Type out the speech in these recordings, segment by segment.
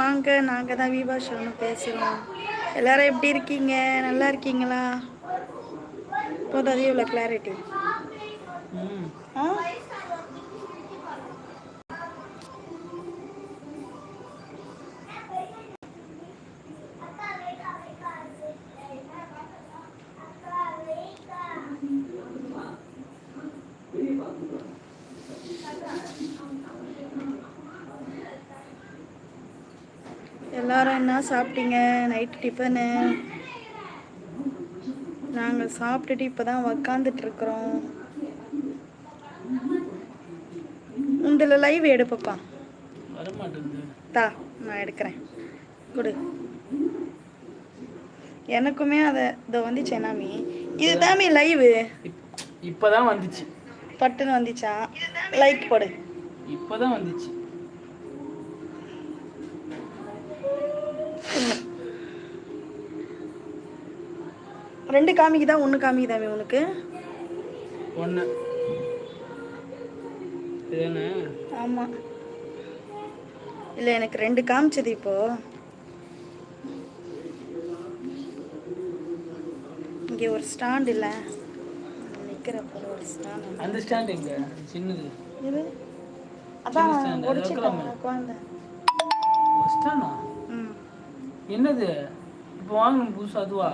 வாங்க நாங்கள் தான் விவா ஷோன்னு பேசுகிறோம் எல்லாரும் எப்படி இருக்கீங்க? நல்லா இருக்கீங்களா? போதும் அது இவ்வளோ கிளாரிட்டி ஆ? எல்லாரும் என்ன சாப்பிட்டீங்க நைட் டிஃபனு நாங்கள் சாப்பிட்டுட்டு இப்போ தான் உக்காந்துட்டு இருக்கிறோம். உண்டில் லைவ் எடுப்பப்பா தா நான் எடுக்கிறேன். கொடு. எனக்குமே அதை இதை வந்துச்சு என்னாமி. இதுதாமி லைவு இப் இப்போதான் வந்துச்சு. பட்டுன்னு வந்துச்சா? லைக் போடு. இப்போதான் வந்துச்சு. ரெண்டு காமிக்குதா ஒன்று காமிக்குதாமி உனக்கு. ஒன்று ஆமாம் இல்லை எனக்கு ரெண்டு காமிச்சது இப்போ. இங்கே ஒரு ஸ்டாண்ட் இல்லை. நிற்கிறப்ப ஒரு ஸ்டாண்ட் அந்த ஸ்டாண்ட் எங்க? சின்னது. இது அதான் வைக்கலாமே. குழந்தை ஸ்டாண்டா ம். என்னது? இப்போ வாங்கணும் புதுசு அதுவா?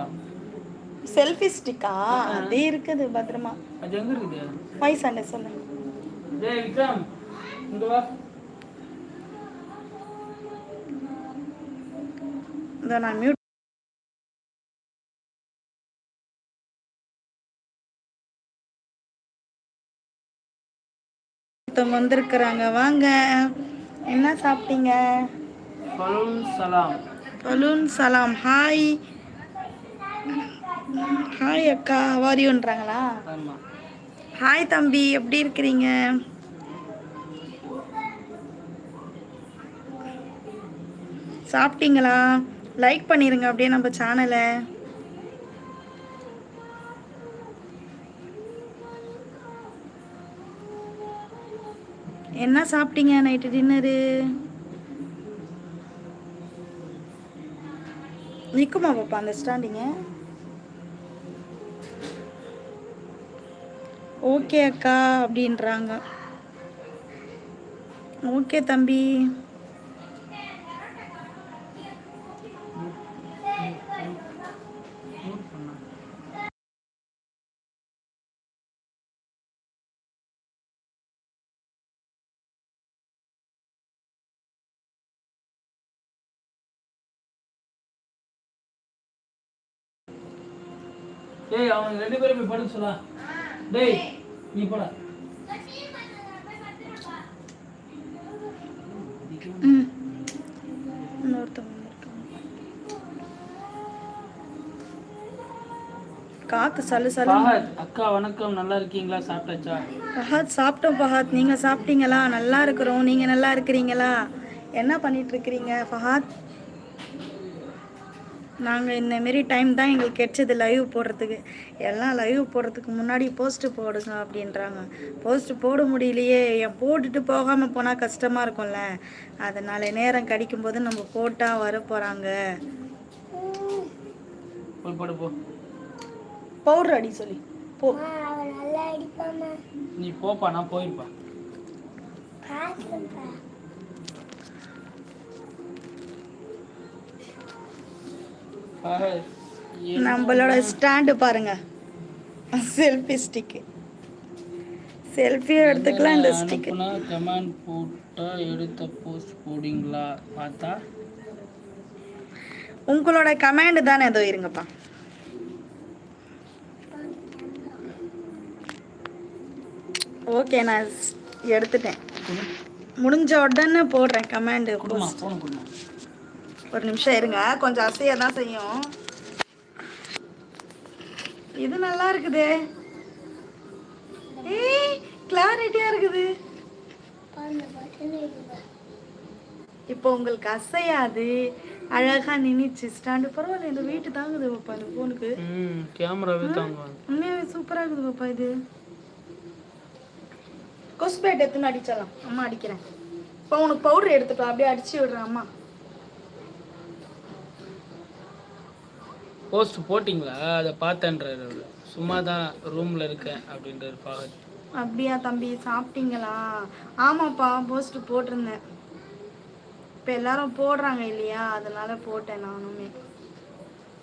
செல்ஃபி ஸ்டிக்கா அது இருக்குது பத்திரமா. அது எங்க இருக்குது? வாய் சண்டை சொல்லு. டேய் விக்ரம் இங்க வா. இந்த நான் மியூட் வந்திருக்கிறாங்க. வாங்க. என்ன சாப்பிட்டீங்க? பலூன் சலாம். பலூன் சலாம். ஹாய் ஹாய் அக்கா. வாரியோன்றாங்களா ஹாய் தம்பி. எப்படி இருக்கிறீங்க? சாப்பிட்டீங்களா? லைக் பண்ணிருங்க அப்படியே நம்ம சேனலை என்ன சாப்பிட்டீங்க நைட்டு டின்னரு நிற்குமா பாப்பா அந்த ஸ்டாண்டிங்க ஓகே அக்கா அப்படின்றாங்க. ஓகே தம்பி. டேய் அவங்க ரெண்டு பேரும் போய் படுக்க சொல்லா டேய் நீ போடா. காத்து சல்லு சல்லு அக்கா வணக்கம். நல்லா இருக்கீங்களா? சாப்பிட்டாச்சா? பஹாத் சாப்பிட்டோம் பஹாத் நீங்கள் சாப்பிட்டீங்களா? நல்லா இருக்கிறோம். நீங்கள் நல்லா இருக்கிறீங்களா? என்ன பண்ணிட்டு இருக்கிறீங்க? ஃபஹாத்? நாங்கள் இந்தமாரி டைம் தான் எங்களுக்கு கிடைச்சது லைவ் போடுறதுக்கு. எல்லாம் லைவ் போடுறதுக்கு முன்னாடி போஸ்ட்டு போடுங்க அப்படின்றாங்க. போஸ்ட் போட முடியலையே. என் போட்டுட்டு போகாமல் போனால் கஷ்டமாக இருக்கும்ல. அதனால நேரம் கிடைக்கும்போது நம்ம போட்டால் வர போகிறாங்க போய் படு போ. பவுடர் அடி சொல்லி. போ. நீ போப்பா நான் போயிருப்பா நம்மளோட ஸ்டாண்டு பாருங்க. செல்ஃபி ஸ்டிக்கு செல்ஃபி எடுத்துக்கலாம் இந்த அனுப்புனா கமெண்ட் போட்டா எடுத்த போஸ்ட் போடுங்களா பார்த்தா? உங்களோட கமாண்ட் தானே ஏதோ இருங்கப்பா. ஓகே நான் எடுத்துட்டேன். முடிஞ்ச உடனே போடுறேன் கமாண்டு குடுமா ஒரு நிமிஷம் இருங்க. கொஞ்சம் அசைய தான் செய்யும். இது நல்லா இருக்குதே. ஏய் கிளாரிட்டியா இருக்குது. இப்போ உங்களுக்கு அசையாது. அழகா நின்னுச்சு. ஸ்டாண்டு பரவாயில்ல. இந்த வெயிட் தாங்குது பாப்பா இந்த ஃபோனுக்கு ம் கேமராவே தாங்குவாங்க. உண்மையாவே சூப்பரா இருக்குது பாப்பா இது. கொசு பேட் எடுத்துன்னு அடிச்சிடலாம். அம்மா அடிக்கிறேன். இப்போ உனக்கு பவுடர் எடுத்துட்டோம் அப்படியே அடிச்சு விடுறேன் அம்மா. போஸ்ட் போட்டிங்களா? அதை பார்த்தேன்றாரு அவரு. சும்மா தான் ரூமில் இருக்கேன் அப்படின்றாரு ஃபாகத். அப்படியா தம்பி சாப்பிட்டீங்களா? ஆமாப்பா போஸ்ட் போட்டிருந்தேன். இப்போ எல்லாரும் போடுறாங்க இல்லையா? அதனால போட்டேன் நானுமே.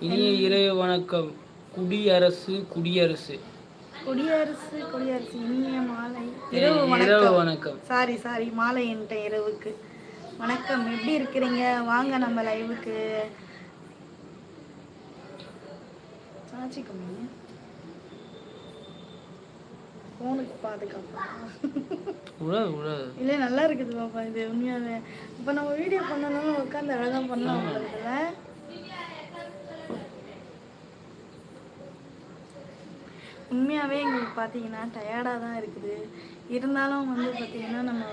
இனிய இரவு வணக்கம். குடியரசு குடியரசு. குடியரசு குடியரசு. இனிய மாலை. இரவு வணக்கம். வணக்கம். சாரி சாரி மாலை என்கிட்ட இரவுக்கு. வணக்கம். எப்படி இருக்கிறீங்க? வாங்க நம்ம லைவுக்கு சாட்சி கம்மி ஃபோனுக்கு பாதுகாப்பா? உழவு இல்லை நல்லா இருக்குது பாப்பா இது உண்மையாவே. இப்போ நம்ம வீடியோ பண்ணனாலும் உட்காந்து அழகா பண்ணலாம் உங்களுக்கு உண்மையாகவே எங்களுக்கு பார்த்தீங்கன்னா டயர்டாக தான் இருக்குது. இருந்தாலும் வந்து பார்த்தீங்கன்னா நம்ம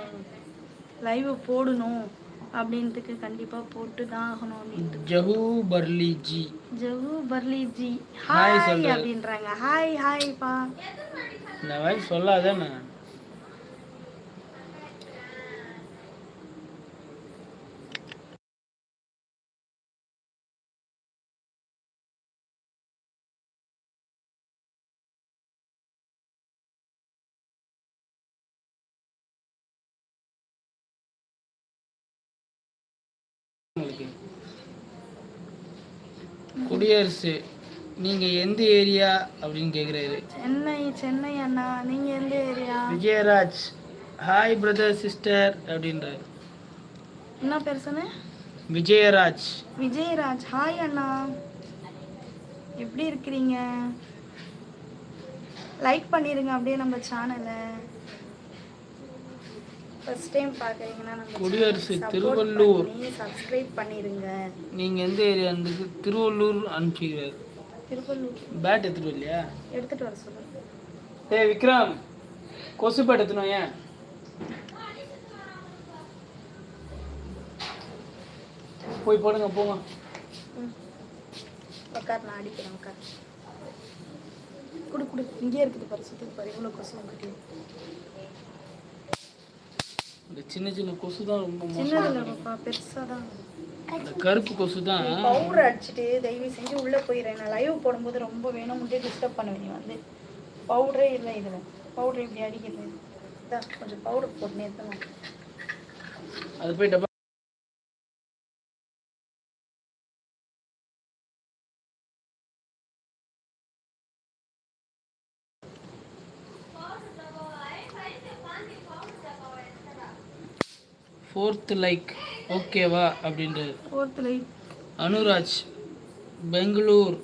லைவ் போடணும். அப்படின்றதுக்கு கண்டிப்பாக போட்டு தான் ஆகணும் அப்படின்ட்டு. ஜஹூ ஜி ஜவு பர்லி ஜி ஹாய். அப்படின்றாங்க. ஹாய் ஹாய்ப்பா இந்த மாதிரி சொல்லாதானே உங்களுக்கு? குடியரசு நீங்க எந்த ஏரியா அப்படின்னு கேக்குறாரு. சென்னை சென்னை அண்ணா நீங்கள் எந்த area? Vijayaraj hi brother sister அப்படின்றாரு. என்ன பேர் விஜயராஜ். விஜயராஜ் ஹாய் அண்ணா. எப்படி இருக்கிறீங்க? லைக் பண்ணிடுங்க அப்படியே நம்ம சேனலை ஃபர்ஸ்ட் டைம் பார்க்குறீங்கன்னா நம்ம குடியரசு திருவள்ளூர். சப்ஸ்கிரைப் பண்ணிடுங்க நீங்க எந்த ஏரியா இருந்துக்கு திருவள்ளூர் அனுப்பிச்சிக்கிறாரு திருவள்ளூர். பேட் எடுத்துட்டு இல்லையா எடுத்துட்டு வர சொல்லுங்க ஏய் விக்ரம் கொசு பேட் எடுத்துனோம் ஏன் போய் போடுங்க போங்க. உட்கார் நான் அடிக்கிறேன் உட்கார் குடு குடு. இங்கே இருக்குது பாரு சுற்றி பாரு. இவ்வளோ கொசு கட்டி இந்த சின்ன சின்ன கொசு தான் ரொம்ப சின்னதில்ல பாப்பா பெருசாக தான் இந்த கருப்பு கொசு தான் பவுடர் அடிச்சுட்டு தயவு செஞ்சு உள்ளே போயிடுறேன் நான் லைவ் போடும்போது ரொம்ப வேணும்ட்டே டிஸ்டர்ப் பண்ணுவேன் நீ வந்து. பவுடரே இல்லை இதில். பவுடர் இப்படி அடிக்கிறது. கொஞ்சம் பவுடர் போட்டு நேர்த்தணும் அது போய் டப்பா ஃபோர்த் லைக் ஓகேவா அப்படின்றது fourth like Anuraj Bangalore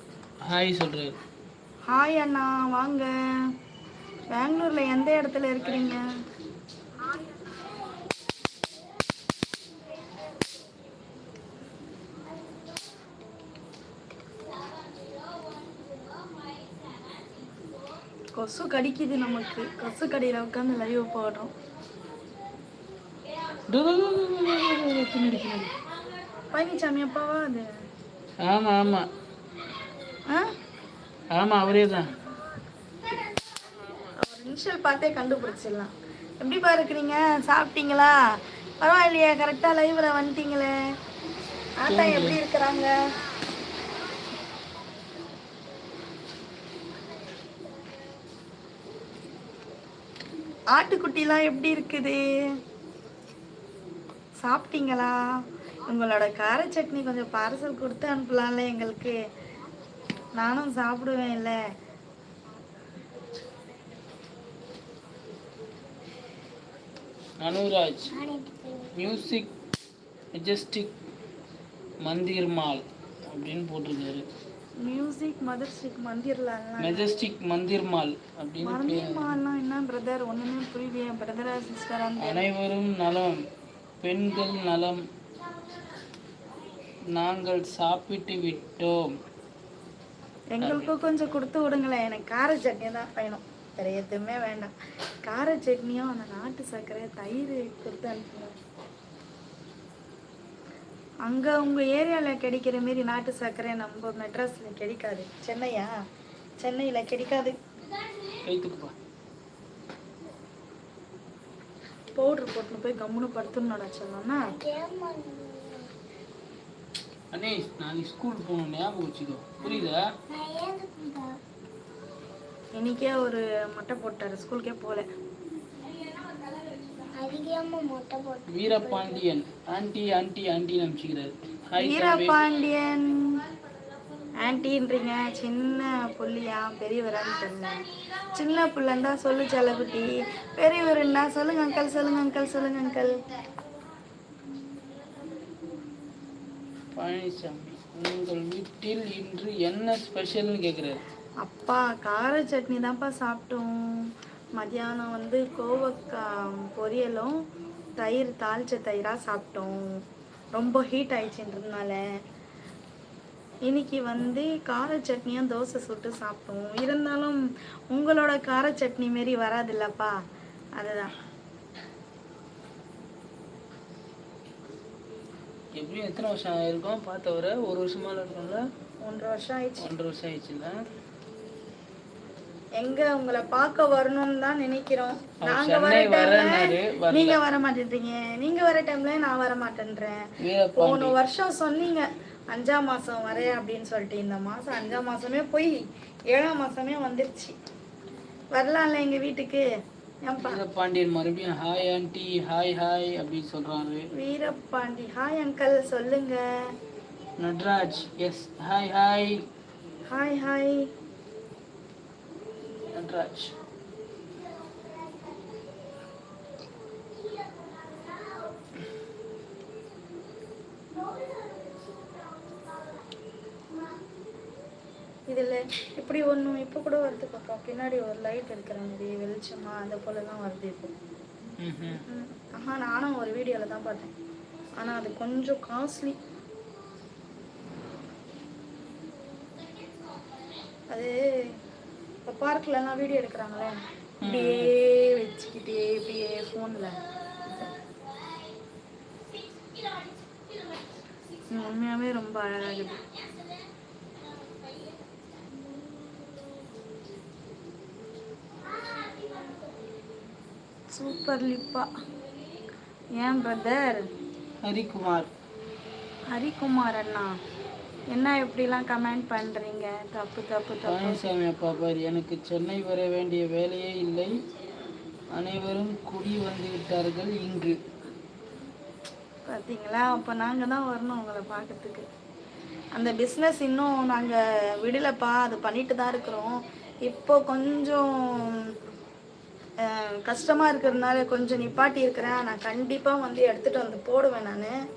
hi சொல்கிறார் ஹாய் அண்ணா வாங்க. பெங்களூரில் எந்த இடத்துல இருக்கிறீங்க? கொசு கடிக்குது நமக்கு. கொசு கடியில் உட்காந்து லைவ் போடுறோம். பின்னாடி. பழனிசாமி அப்பாவா அது? ஆமா ஆமா. ஆ? ஆமா அவரே தான் அவர் இனிஷியல் பார்த்தே கண்டுபிடிச்சிடலாம். எப்படிப்பா இருக்கிறீங்க? சாப்பிட்டீங்களா? பரவாயில்லையே கரெக்டாக லைவில் வந்துட்டீங்களே. ஆத்தா எப்படி இருக்கிறாங்க? ஆட்டுக்குட்டிலாம் எப்படி இருக்குது? சாப்பிட்டீங்களா? உங்களோட கார சட்னி கொஞ்சம் பார்சல் கொடுத்து அனுப்பலாம்ல எங்களுக்கு. நானும் சாப்பிடுவேன் இல்லை. Anuraj music Majestic Mantri mall அப்படின்னு போட்டிருக்காரு. மியூசிக் மதர் ஸ்ட்ரீட் மந்திர்லாம் மெஜஸ்டிக் மந்திர் மால் அப்படின்னு பேர். மந்திர்மான்னா என்ன பிரதர் ஒண்ணுமே புரியலையே பிரதரா சிஸ்டரா அனைவரும் நலம். பெண்கள் நலம். நாங்கள் சாப்பிட்டு விட்டோம். எங்களுக்கும் கொஞ்சம் கொடுத்து விடுங்களேன். எனக்கு கார சட்னி தான் வேணும். வேற எதுவுமே வேண்டாம். கார சட்னியும் அந்த நாட்டு சர்க்கரை தயிர் கொடுத்து அனுப்புங்க. அங்க உங்க ஏரியால கிடைக்கிற மாரி நாட்டு சர்க்கரை நம்ம மெட்ராஸ்ல கிடைக்காது. சென்னையா? சென்னையில கிடைக்காது. பவுடர் போட்டுன்னு போய் கம்முன்னு படுத்துனோட சொல்லணும்னா அண்ணே. நாளைக்கு ஸ்கூல் போகணும். ஞாபகம் வச்சுக்கோ. புரியுதா? இன்னைக்கே ஒரு மொட்டை போட்டாரு. ஸ்கூலுக்கே போகல. அதிகமா மொட்டை போட்டு வீரபாண்டியன். ஆண்டி ஆண்டி ஹாய் தம்பி வீரபாண்டியன். ஆன்ட்டின்றீங்க சின்ன புள்ளியா? பெரியவரான்னு தெரியல. சின்ன புள்ளந்தா சொல்லு செல்லக்குட்டி. பெரியவருண்டா சொல்லுங்க அங்கிள் சொல்லுங்க அங்கிள் சொல்லுங்க அங்கிள் பழனிசாமி உங்கள் வீட்டில் இன்று என்ன ஸ்பெஷல்னு கேட்குறாரு அப்பா கார சட்னி தான்ப்பா சாப்பிட்டோம். மதியானம் வந்து கோவக்காய் பொரியலும் தயிர் தாளிச்ச தயிராக சாப்பிட்டோம். ரொம்ப ஹீட் ஆயிடுச்சுன்றதுனால. இன்னைக்கு வந்து கார சட்னியும் தோசை சுட்டு சாப்பிட்டோம் இருந்தாலும் உங்களோட கார சட்னி மாரி வராதுல்லப்பா. அதுதான். எப்படியும் எத்தனை வருஷம் ஆயிருக்கும்? பார்த்தவரை ஒரு வருஷமால இருக்கும்ல ஒன்றரை வருஷம் ஆயிடுச்சு. ஒன்றரை வருஷம் ஆயிடுச்சுல்ல. எங்க உங்களை பார்க்க வரணும்னு தான் நினைக்கிறோம். நாங்க வர டைம்ல. நீங்க வர மாட்டேன்றீங்க. நீங்க வர டைம்ல நான் வர மாட்டேன்றேன். போன வருஷம் சொன்னீங்க. அஞ்சாம் மாசம் வரேன் அப்படின்னு சொல்லிட்டு இந்த மாசம் அஞ்சாம் மாசமே போய் ஏழாம் மாசமே வந்துருச்சு. வரலாம்ல எங்க வீட்டுக்கு? வீரபாண்டியன் மறுபடியும் ஹாய் ஆண்டி ஹாய் ஹாய் அப்படின்னு சொல்றாரு. வீரபாண்டி ஹாய் அங்கிள் சொல்லுங்க. Natraj yes hi hi hi hi Natraj. இதுல இப்படி ஒண்ணும் இப்போ கூட வருது பாப்பா பின்னாடி ஒரு லைட் இருக்கிற மாதிரி வெளிச்சமா அந்த போல தான் வருது இப்போ. ஆஹா நானும் ஒரு வீடியோவில் தான் பார்த்தேன். ஆனால் அது கொஞ்சம் காஸ்ட்லி அது இப்போ பார்க்லலாம் வீடியோ எடுக்கிறாங்களே? இப்படியே வச்சுக்கிட்டே இப்படியே ஃபோனில் உண்மையாகவே ரொம்ப அழகாகுது சூப்பர் லிப்பா ஏன் பிரதர் ஹரிகுமார். ஹரிகுமார் அண்ணா. என்ன இப்படிலாம் கமெண்ட் பண்ணுறீங்க தப்பு தப்பு தப்பு. பழனிசாமி அப்பா பாரு எனக்கு சென்னை வர வேண்டிய வேலையே இல்லை. அனைவரும் குடி வந்து விட்டார்கள் இங்கு பார்த்தீங்களா அப்போ நாங்கள் தான் வரணும் உங்களை பார்க்கறதுக்கு. அந்த பிஸ்னஸ் இன்னும் நாங்கள் விடலப்பா. அது பண்ணிட்டு தான் இருக்கிறோம். இப்போ கொஞ்சம் கஷ்டமாக இருக்கிறதுனால கொஞ்சம் நிப்பாட்டி இருக்கிறேன். நான் கண்டிப்பாக வந்து எடுத்துகிட்டு வந்து போடுவேன் நான்.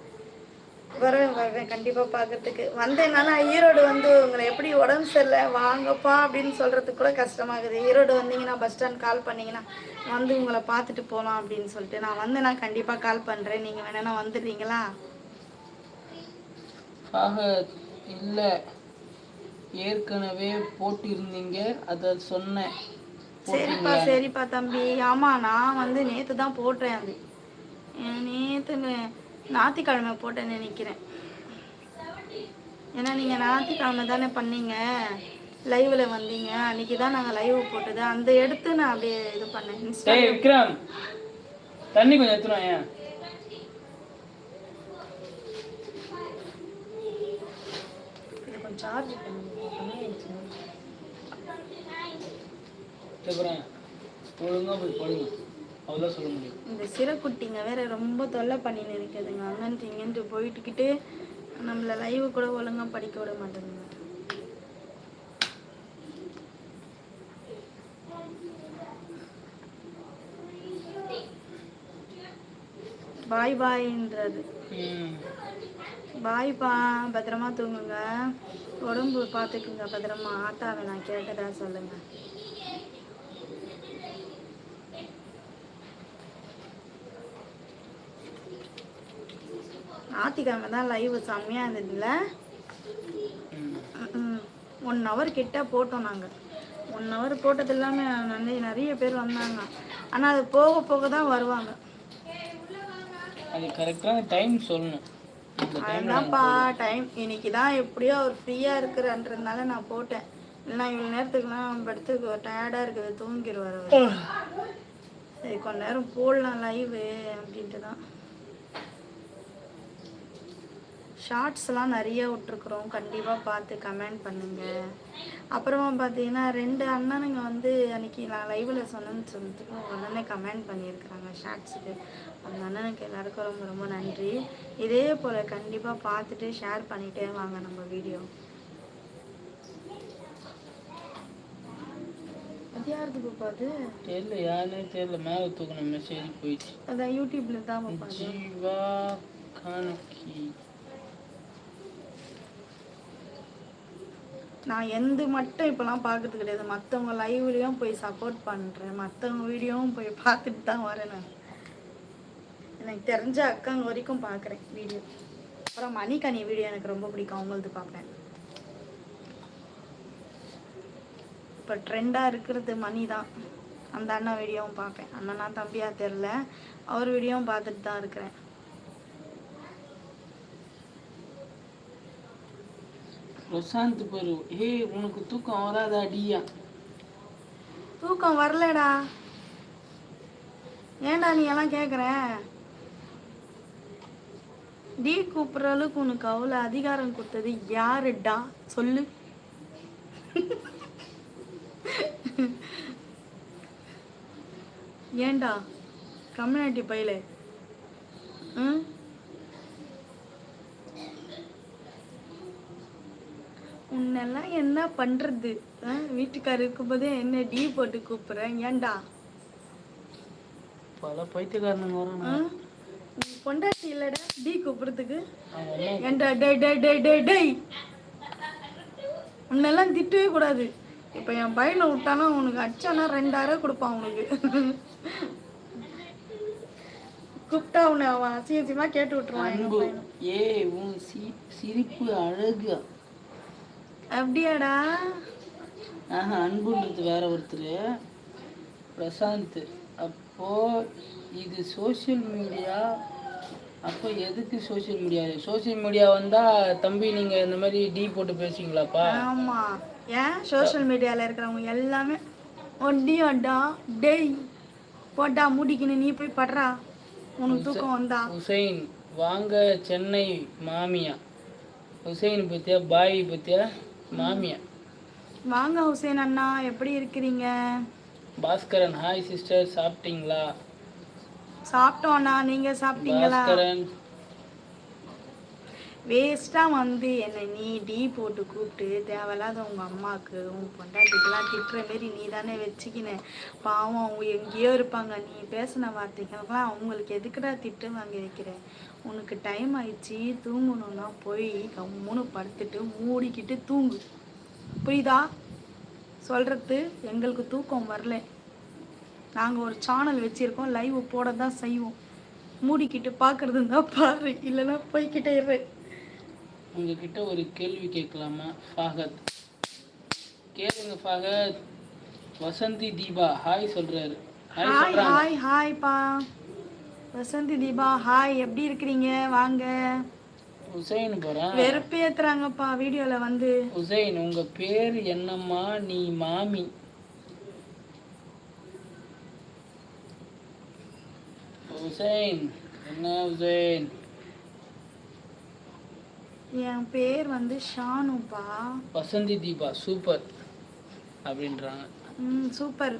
வரேன் வரேன். கண்டிப்பாக பார்க்கறதுக்கு வந்தேன்னா ஈரோடு வந்து உங்களை எப்படி உடம்பு சரியில்லை வாங்கப்பா அப்படின்னு சொல்கிறதுக்கு கூட கஷ்டமாகுது ஈரோடு வந்தீங்கன்னா பஸ் ஸ்டாண்ட் கால் பண்ணிங்கன்னா வந்து உங்களை பார்த்துட்டு போகலாம் அப்படின்னு சொல்லிட்டு. நான் வந்தேன்னா கண்டிப்பாக கால் பண்ணுறேன் நீங்கள் வேணா வந்துடுறீங்களா? ஆக இல்லை. ஏற்கனவே போட்டிருந்தீங்க. அதை சொன்னேன். சரிப்பா சரிப்பா தம்பி. ஆமாம் நான் வந்து நேற்று தான் போட்டேன் அது. நேற்று ஞாயிற்றுக்கிழமை போட்டேன்னு நினைக்கிறேன். ஏன்னா நீங்கள் ஞாயிற்றுக்கிழமை தானே பண்ணீங்க. லைவில் வந்தீங்க. அன்றைக்கி தான் நாங்கள் லைவ் போட்டது. அந்த எடுத்து நான் அப்படியே இது பண்ணேன் விக்ரம். தண்ணி கொஞ்சம் எடுத்துருவோம் ஏன் கொஞ்சம் சார்ஜ் பண்ணுங்க அப்புறம் ஒழுங்கா போய் படுங்க. அவ்வளோதான் சொல்ல முடியும். இந்த சிறக்குட்டிங்க வேற ரொம்ப தொல்லை பண்ணின்னு இருக்குதுங்க. அங்கன்ட்டு இங்கன்ட்டு போயிட்டுக்கிட்டு நம்மள லைவ் கூட ஒழுங்கா படிக்க விட மாட்டேங்குது. பாய் பாய்ன்றது. ம். பாய்ப்பா பத்திரமா தூங்குங்க. உடம்பு பார்த்துக்குங்க பத்திரமா. ஆட்டாவை நான் கேட்டதா சொல்லுங்க. ஞாயிற்றுக்கிழமை தான் லைவ் செம்மையாக இருந்ததுல ஒன் ஹவர் கிட்ட போட்டோம் நாங்கள் ஒன் ஹவர் போட்டது இல்லாமல் நிறைய நிறைய பேர் வந்தாங்க. ஆனால் அது போக போக தான் வருவாங்க. அது கரெக்டான டைம் சொல்லணும். இந்த டைம் இன்னைக்கு தான் எப்படியோ அவர் ஃப்ரீயாக இருக்கிறன்றதுனால நான் போட்டேன். இல்லைன்னா இவ்வளோ நேரத்துக்குலாம் படுத்து டயர்டாக இருக்குது தூங்கிடுவார் அவர். சரி கொஞ்ச நேரம் போடலாம் லைவு அப்படின்ட்டு தான் ஷார்ட்ஸ்லாம் நிறைய விட்ருக்குறோம் கண்டிப்பாக பார்த்து கமெண்ட் பண்ணுங்க. அப்புறமா பார்த்தீங்கன்னா ரெண்டு அண்ணனுங்க வந்து அன்னைக்கு நான் லைவில் சொன்னேன்னு சொல்லிட்டு உடனே கமெண்ட் பண்ணியிருக்கிறாங்க ஷார்ட்ஸுக்கு. அந்த அண்ணனுக்கு எல்லாருக்கும் ரொம்ப ரொம்ப நன்றி. இதே போல் கண்டிப்பாக பார்த்துட்டு ஷேர் பண்ணிகிட்டே வாங்க நம்ம வீடியோ அது யாருக்கு பாப்பா அது தெரியல யாருன்னே தெரியல. மேலே தூக்கின மெசேஜ் போயிடுச்சு. அதான் யூடியூப்ல தான் பாப்பா. ஜீவா கானகி நான் எந்த மட்டும் இப்போலாம் பார்க்கறது கிடையாது. மற்றவங்க லைவ்லேயும் போய் சப்போர்ட் பண்ணுறேன் மற்றவங்க வீடியோவும் போய் பார்த்துட்டு தான் வரேன் நான். எனக்கு தெரிஞ்ச அக்காங்க வரைக்கும் பார்க்குறேன் வீடியோ அப்புறம் மணிக்கனி வீடியோ எனக்கு ரொம்ப பிடிக்கும். அவங்களது பார்ப்பேன். இப்போ ட்ரெண்டாக இருக்கிறது மணி தான். அந்த அண்ணா வீடியோவும் பார்ப்பேன். அண்ணனா தம்பியாக தெரில அவர் வீடியோவும் பார்த்துட்டு தான் இருக்கிறேன். பிரசாந்த் பரு. ஹே உனக்கு தூக்கம் வராதா அடியா தூக்கம் வரலடா. ஏன்டா நீ எல்லாம் கேட்குற டி கூப்பிட்ற அளவுக்கு உனக்கு அவ்வளோ அதிகாரம் கொடுத்தது யாருடா? சொல்லு. ஏன்டா? கம்யூனிட்டி பையில. ம்? உன்னெல்லாம் என்ன பண்ணுறது வீட்டுக்காரர் இருக்கும்போதே என்ன டீ போட்டு கூப்பிட்றேன்? ஏன்டா? பல பைத்தியக்காரனுங்க உன் பொண்டாட்டி இல்லடா டீ கூப்பிட்றதுக்கு. ஏன்டா டேய் டேய் டேய் டேய் டேய். உன்னெல்லாம் திட்டவே கூடாது. இப்போ என் பையனை விட்டானா உனக்கு அச்சானா ரெண்டாயிரம் கொடுப்பான் உனக்கு. கூப்பிட்டா உன்னை அவன் அசிங்கசியமா கேட்டு விட்டுருவான். ஏ உன் சிரிப்பு அழகு. அப்படியாடா? ஆஹா அன்புன்றது வேற ஒருத்தர். பிரசாந்த். அப்போ இது சோஷியல் மீடியா அப்போ எதுக்கு சோஷியல் மீடியா சோஷியல் மீடியா வந்தா தம்பி நீங்க இந்த மாதிரி டீ போட்டு பேசுவீங்களாப்பா? ஆமா. ஏன்? சோஷியல் மீடியால இருக்கிறவங்க எல்லாமே ஒண்டியாடா டேய் போட்டா மூடிக்கின்னு நீ போய் படுறா. உனக்கு தூக்கம் வந்தா. ஹுசைன் வாங்க சென்னை மாமியா. ஹுசைன் பத்தியா பாய் பத்தியா? மாமியா. வாங்க ஹுசேன் அண்ணா எப்படி இருக்கிறீங்க? பாஸ்கரன் ஹாய் சிஸ்டர் சாப்பிட்டீங்களா? சாப்பிட்டோம் அண்ணா நீங்க சாப்பிட்டீங்களா? பாஸ்கரன். வேஸ்டா வந்து என்னை நீ டீ போட்டு கூப்பிட்டு தேவையில்லாத உங்க அம்மாவுக்கு உன் பொண்டாட்டிக்கெல்லாம் திட்டுற மாரி நீ தானே வச்சுக்கின. பாவம் அவங்க எங்கேயோ இருப்பாங்க. நீ பேசின வார்த்தைகளுக்கெல்லாம் அவங்களுக்கு எதுக்குடா திட்டு வாங்கி வைக்கிற? உனக்கு டைம் ஆயிடுச்சு தூங்கணும்னா போய் கம்முன்னு படுத்துட்டு மூடிக்கிட்டு தூங்கு. புரியுதா? சொல்றது எங்களுக்கு தூக்கம் வரல. நாங்கள் ஒரு சேனல் வச்சுருக்கோம் லைவ் போட தான் செய்வோம். மூடிக்கிட்டு பார்க்கறது இருந்தால் பாரு இல்லைன்னா போய்க்கிட்டே இரு. உங்ககிட்ட ஒரு கேள்வி கேட்கலாமா ஃபாகத்? கேளுங்க ஃபாகத். வசந்தி தீபா ஹாய் சொல்றாரு. ஹாய் ஹாய் ஹாய்ப்பா வசந்தி தீபா ஹாய் எப்படி இருக்கிறீங்க? வாங்க. வெறுப்பேத்துறாங்கப்பா வீடியோவில் வந்து. ஹுசைன் உங்க பேர் என்னம்மா? நீ மாமி. ஹுசைன் என்ன ஹுசைன் என் பேர் வந்து ஷானுப்பா. வசந்தி தீபா சூப்பர் அப்படின்றாங்க. ம் சூப்பர்.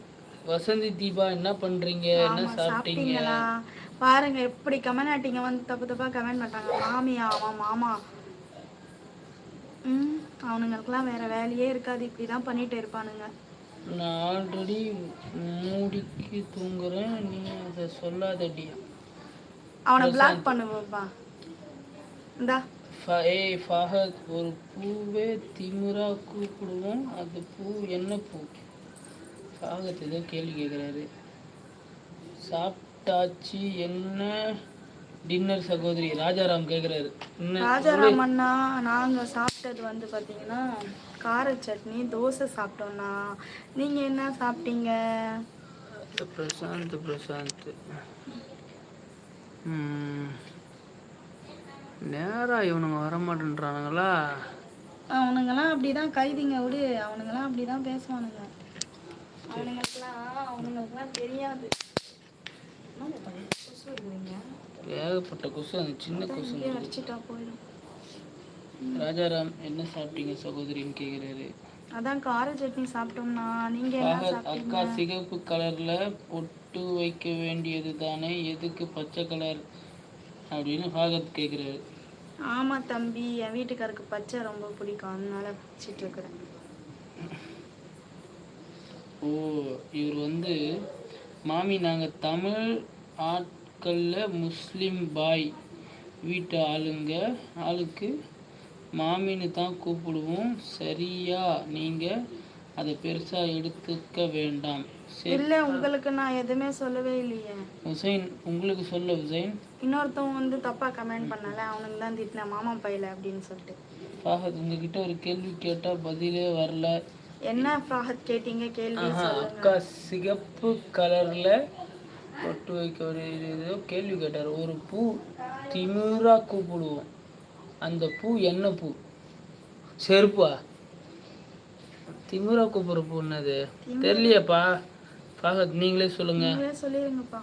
வசந்தி தீபா என்ன பண்றீங்க? என்ன சாப்பிட்டீங்களா? பாருங்க எப்படி கமெண்ட் வந்து தப்பு தப்பா கமெண்ட் பண்றாங்க. மாமியா அவன் மாமா. ம் அவனுங்களுக்குலாம் வேற வேலையே இருக்காது. இப்படி தான் பண்ணிட்டு இருப்பானுங்க. நான் ஆல்ரெடி மூடிக்கு தூங்குறேன். நீ அதை சொல்லாதடியா அவனை பிளாக் பண்ணுவோப்பா இந்தா. ஏய் ஃபஹத் ஒரு பூவே திமிரா கூப்பிடுவோம். அது பூ என்ன பூ? ஃபஹத் ஏதோ கேள்வி கேட்குறாரு சாப்பிட்டாச்சு என்ன? டின்னர் சகோதரி ராஜாராம் கேட்குறாரு என்ன? ராஜாராம் அண்ணா நாங்க சாப்பிட்டது வந்து பாத்தீங்கன்னா கார சட்னி தோசை சாப்பிட்டோம்ண்ணா. நீங்க என்ன சாப்பிட்டீங்க? பிரசாந்த் பிரசாந்த். நேரா இவனுங்க வரமாட்டேன்றானுங்களா? அவனுங்கெல்லாம் அப்படிதான் கைதிங்க விடு. அவனுங்கெல்லாம் அப்படிதான் பேசுவானுங்க. அவனுங்களுக்குலாம் அவனுங்களுக்குலாம் தெரியாது என்ன பாப்பா, கொசு இருக்குதுங்க. ஏகப்பட்ட கொசு அந்த சின்ன கொசு அடிச்சுட்டா போயிடும். ராஜாராம் என்ன சாப்பிட்டீங்க சகோதரின்னு கேக்குறாரு. அதான் கார சட்னி சாப்பிட்டோம்னா நீங்க அக்கா சிகப்பு கலர்ல பொட்டு வைக்க வேண்டியது தானே எதுக்கு பச்சை கலர் அப்படின்னு ஃபாகத் கேக்குறாரு. ஆமா தம்பி என் வீட்டுக்காருக்கு பச்சை ரொம்ப பிடிக்கும் அதனால வச்சிட்டு இருக்கிறேன். ஓ இவர் வந்து மாமி நாங்கள் தமிழ் ஆட்களில் முஸ்லீம் பாய். வீட்டு ஆளுங்க ஆளுக்கு மாமின்னு தான் கூப்பிடுவோம். சரியா? நீங்கள் அதை பெருசாக எடுத்துக்க வேண்டாம். இல்ல உங்களுக்கு நான் எதுவுமே சொல்லவே இல்லையே. ஹுசைன் உங்களுக்கு சொல்ல ஹுசைன் இன்னொருத்தவன் வந்து தப்பா கமெண்ட் பண்ணல அவனுக்கு தான் திட்டினேன் மாமா பையில அப்படின்னு சொல்லிட்டு. ஃபாகத் உங்ககிட்ட ஒரு கேள்வி கேட்டால் பதிலே வரல. என்ன ஃப்ராஹத் கேட்டீங்க? கேள்வி அக்கா சிகப்பு கலர்ல பொட்டு வைக்க ஒரு ஏதோ கேள்வி கேட்டார். ஒரு பூ திமிரா கூப்பிடுவோம். அந்த பூ என்ன பூ? செருப்பா. திமிரா கூப்பிடுற பூ என்னது? தெரியலையேப்பா. பாகத் நீங்களே சொல்லுங்க. நீங்களே சொல்லிருங்கப்பா.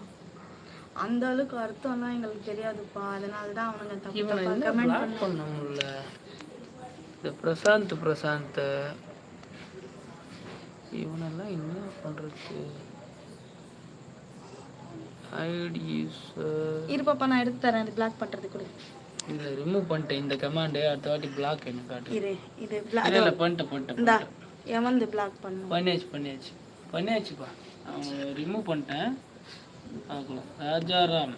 அந்த அளவுக்கு அர்த்தம்லாம் எங்களுக்கு தெரியாதுப்பா. அதனால தான் அவனுங்க தப்பு கமெண்ட் பண்ண முடியல? இந்த பிரசாந்த் பிரசாந்த். இவனெல்லாம் என்ன பண்றது? ஐடிஸ் இருப்பாப்பா நான் எடுத்து தரேன். இது பிளாக் பண்றது கொடு. இதில் ரிமூவ் பண்ணிட்டேன். இந்த கமாண்டு அடுத்த வாட்டி பிளாக் என்ன காட்டு இது இல்லை பிளாக் இல்லை பண்ணிட்டேன் பண்ணிட்டேன் இந்தா பிளாக் பண்ணும்? பண்ணியாச்சு பண்ணியாச்சு. பண்ணியாச்சுப்பா அவன் ரிமூவ் பண்ணிட்டேன். பார்க்கலாம். ராஜாராம்.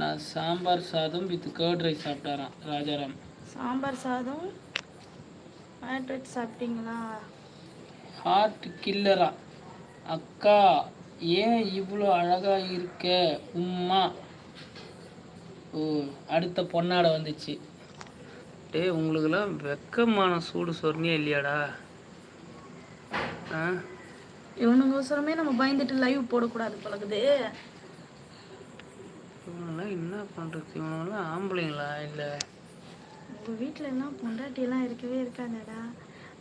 நான் சாம்பார் சாதம் வித் கர்ட் ரைஸ் சாப்பிட்டாராம். ராஜாராம். சாம்பார் சாதம் ரைஸ் சாப்பிட்டீங்களா? ஹார்ட் கில்லரா அக்கா ஏன் இவ்வளோ அழகா இருக்க? உம்மா. ஓ அடுத்த பொன்னாடை வந்துச்சு. டேய் உங்களுக்கெல்லாம் வெக்கமான சூடு சொர்ணியே இல்லையாடா? ஆ? இவனுங்கோசரமே நம்ம பயந்துட்டு லைவ் போடக்கூடாது பழகுது இவனெல்லாம் என்ன பண்ணுறது இவனெல்லாம் ஆம்பளைங்களா? இல்லை. உங்க வீட்ல எல்லாம் பொண்டாட்டி எல்லாம் இருக்கவே இருக்காதடா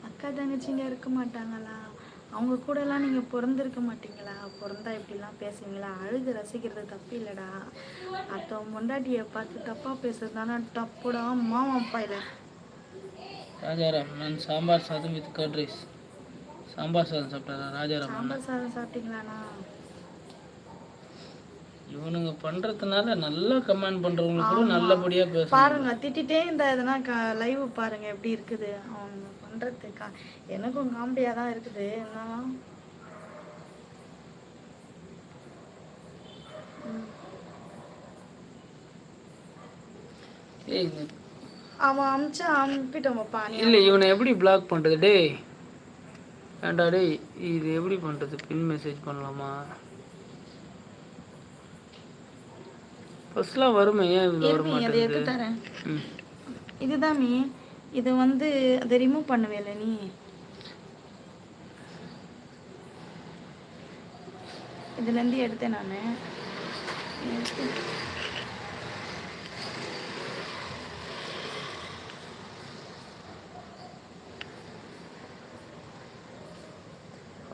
அக்கா தங்கச்சிங்க இருக்க மாட்டாங்களா? அவங்க கூட எல்லாம் நீங்க பிறந்திருக்க மாட்டீங்களா? பிறந்தா இப்படிலாம் பேசுவீங்களா? அழுது ரசிக்கிறது தப்பு இல்லடா. அத்தவன் பொண்டாட்டியை பார்த்து தப்பா பேசுறது தானே தப்புடா அப்பா இல்லை ராஜாராம் நான் சாம்பார் சாதம் வித் கர்ட் ரைஸ். சாம்பார் சாதம் சாப்பிட்டாரா? ராஜாராம். சாம்பார் சாதம் சாப்பிட்டீங்களாண்ணா? இவனுங்க பண்றதுனால நல்லா கமெண்ட் பண்றவங்களுக்கு கூட நல்லபடியா பேச பாருங்க திட்டிட்டே இந்த இதெல்லாம் லைவ் பாருங்க எப்படி இருக்குது. அவங்க பண்றது எனக்கும் காமெடியா தான் இருக்குது. என்ன? அவன் அமிச்சு அனுப்பிட்டோம் பானி இல்லை இவனை எப்படி பிளாக் பண்றது? டேய் ஏன்டா டேய் இது எப்படி பண்றது? பின் மெசேஜ் பண்ணலாமா? ஃபர்ஸ்ட்லாம் வருமே? ஏன் இதில் வர இருங்க அதை எடுத்து மாட்டேங்குது தரேன். ம். இதுதான் மீ. இது வந்து அதை ரிமூவ் பண்ணுவேல நீ? இதுல இருந்து எடுத்தேன் நான்.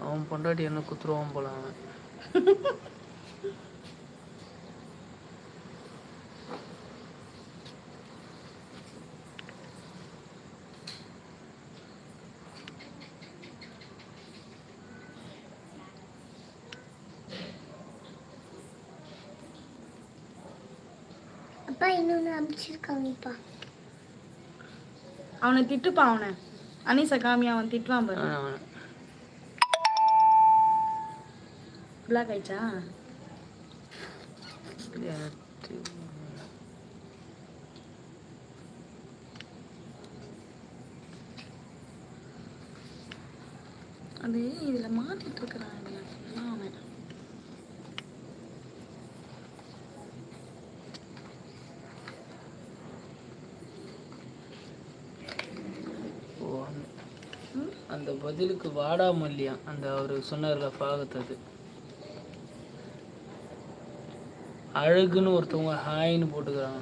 அவன் பொண்டாட்டி என்ன குத்துருவான் போல அவன். அப்பா இன்னொன்று அனுப்பிச்சிருக்காங்கப்பா அவனை திட்டுப்பா அவனை. அனீச காமி அவன் திட்டுவான் பாரு. ஆயிடுச்சா? எனக்கு அது இதுல மாட்டிட்டு இருக்கிறான் இதுல full-ஆ அவன் ஓ, அந்த- அந்த பதிலுக்கு வாடாமல்லியா அந்த அவர் சொன்னார்ல பாகத்தது. அழகுன்னு ஒருத்தவங்க ஹாய்னு போட்டுக்கிறாங்க.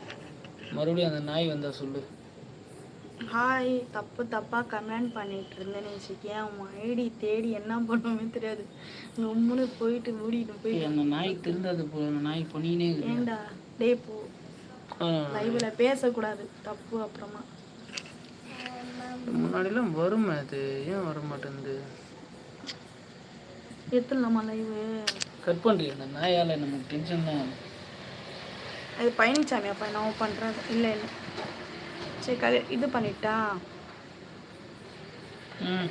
மறுபடியும் அந்த நாய் வந்தா சொல்லு. ஹாய் தப்பு தப்பா கமெண்ட் பண்ணிட்டு இருந்தேன்னு வச்சுக்கேன் அவன் ஐடி தேடி என்ன பண்ணுவோமே தெரியாது. நம்மளு போயிட்டு மூடிட்டு போய் அந்த நாய் திருந்தாது போல அந்த நாய் பண்ணினே ஏண்டா? டேய் போ. லைவ்ல பேசக்கூடாது. தப்பு அப்புறமா. முன்னாடிலாம் வருமே அது. ஏன் வர மாட்டேங்குது? எடுத்துடலாமா லைவு கட் பண்ணுறியா அந்த நாயால் நமக்கு டென்ஷன் தான். அது பழனிசாமி அப்பா நான் பண்ணுறேன் இல்லை இல்லை. சரி கல் இது பண்ணிட்டா? ம்.